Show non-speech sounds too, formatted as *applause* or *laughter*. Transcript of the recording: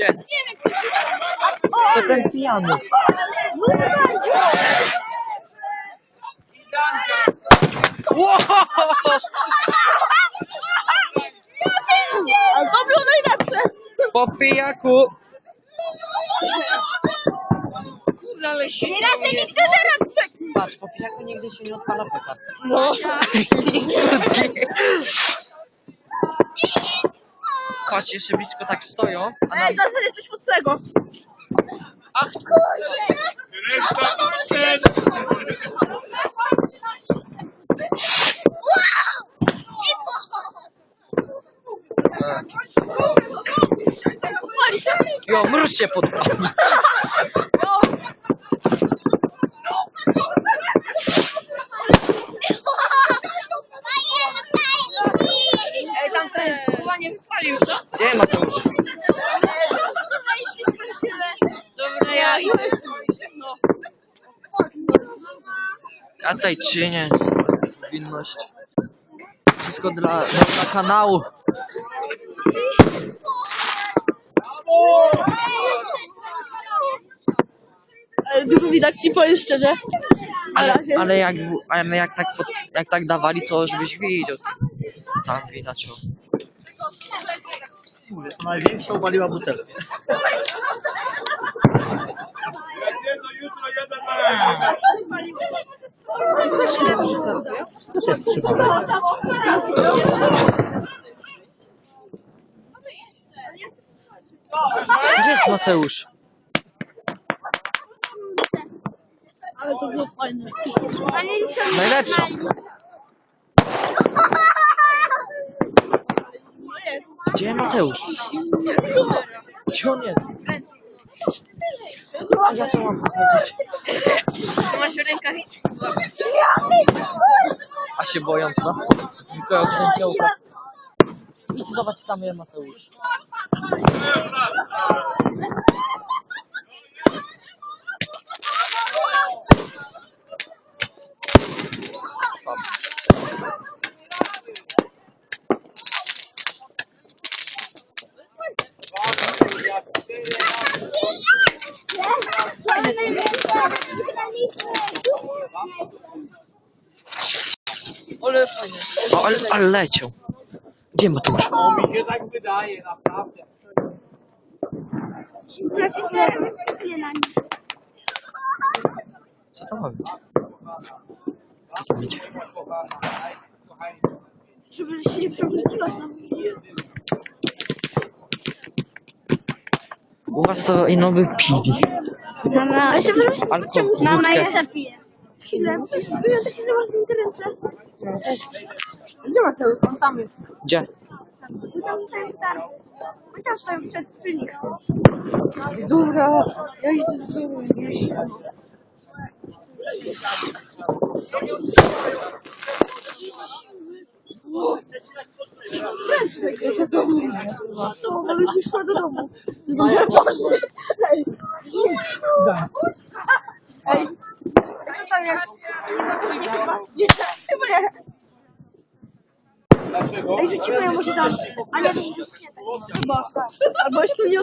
wiem, To ten pijany. Wow! Ale to było najlepsze! Po pijaku! Kurde, ale się... Nie radzę nigdy robić! Patrz, po pijaku nigdy się nie odpala petar. No. *laughs* Patrz, jeszcze blisko tak stoją, a nam... Ej, zaraz będziesz coś mocnego. A Jo, mróz się pod... Ej, tam ten chyba nie wypalił, co? Gdzie Mateusz? Dobra, ja idę. No. A tutaj czynię winność. Wszystko dla, dla kanału. Ale dużo widać ci powiem szczerze. Ale, ale, jak, ale jak, tak, pod- jak tak dawali, to żebyś widział. Tam widać o. Największa ubaliła butelkę. Gdzie jest Mateusz? Ale to było fajne. Najlepsza. normalni. No jest. Gdzie Mateusz? Gdzie on jest? A ja co mam powiedzieć? Masz rękawiczki. A się boją, co? Tylko księciołka. Idź zobacz tam jest Mateusz. Ale fajne. O, ale, ale leciał. Gdzie Mateusz? Mi się tak wydaje, naprawdę. Co to ma być? Co to będzie? Żeby się nie przewróciłaś na U was to ino by pili. Mama, jeszcze przepraszam, Alkohol, mama, wódkę. ja zapiję. chwilę. Były takie zamarznięte ręce. Gdzie Mateusz? On tam jest. Gdzie? Tam stoją tam. My tam stoją przed przy nich. Dobra, ja idę z domu. To, ale już szła do domu. Boże. Ej. Ej. Co tam jest? Nie, chyba. Nie, chyba nie. Ej, rzucimy ją może tam. A nie, to nie.